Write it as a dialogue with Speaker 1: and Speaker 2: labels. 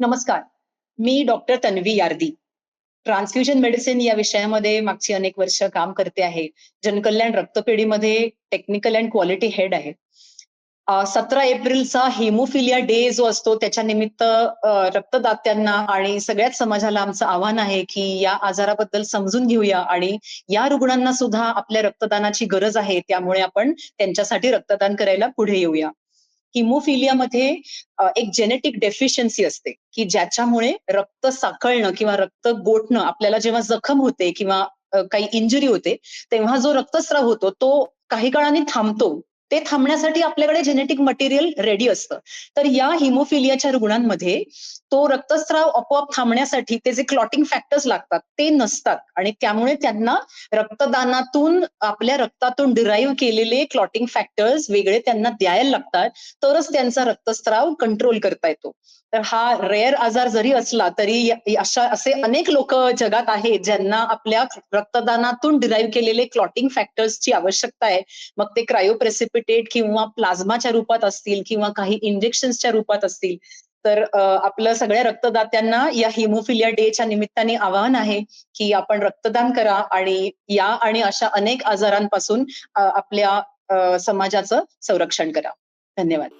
Speaker 1: नमस्कार. मी doctor Tanvi Yardi. Transfusion medicine या विषयामध्ये मागची अनेक वर्ष काम करते आहे. जनकल्याण रक्तपेढीमध्ये टेक्निकल अँड क्वालिटी हेड आहे. सतरा एप्रिलचा हिमोफिलिया डे जो असतो त्याच्या निमित्त रक्तदात्यांना आणि सगळ्याच समाजाला आमचं आव्हान आहे की या आजाराबद्दल समजून घेऊया आणि या रुग्णांना सुद्धा आपल्या रक्तदानाची गरज आहे त्यामुळे आपण त्यांच्यासाठी रक्तदान करायला पुढे येऊया. हिमोफिलियामध्ये एक जेनेटिक डेफिशियन्सी असते की ज्याच्यामुळे रक्त साखळणं किंवा रक्त गोठणं आपल्याला जेव्हा जखम होते किंवा काही इंजुरी होते तेव्हा जो रक्तस्राव होतो तो काही काळाने थांबतो. ते थांबण्यासाठी आपल्याकडे जेनेटिक मटेरियल रेडी असतं. तर या हिमोफिलियाच्या रुग्णांमध्ये तो रक्तस्राव आपोआप थांबण्यासाठी ते जे क्लॉटिंग फॅक्टर्स लागतात ते नसतात. आणि त्यामुळे त्यांना रक्तदानातून आपल्या रक्तातून डिराईव्ह केलेले क्लॉटिंग फॅक्टर्स वेगळे त्यांना द्यायला लागतात. तरच त्यांचा रक्तस्राव कंट्रोल करता येतो. तर हा रेअर आजार जरी असला तरी अशा असे अनेक लोक जगात आहेत ज्यांना आपल्या रक्तदानातून डिराईव्ह केलेले क्लॉटिंग फॅक्टर्सची आवश्यकता आहे. मग ते क्रायोप्रेसिपिटेट किंवा प्लाझ्माच्या रूपात असतील किंवा काही इंजेक्शन्सच्या रूपात असतील तर आपलं सगळ्या रक्तदात्यांना या हिमोफिलिया डेच्या निमित्ताने आवाहन आहे की आपण रक्तदान करा आणि या आणि अशा अनेक आजारांपासून आपल्या अ, समाजाचं संरक्षण करा. धन्यवाद.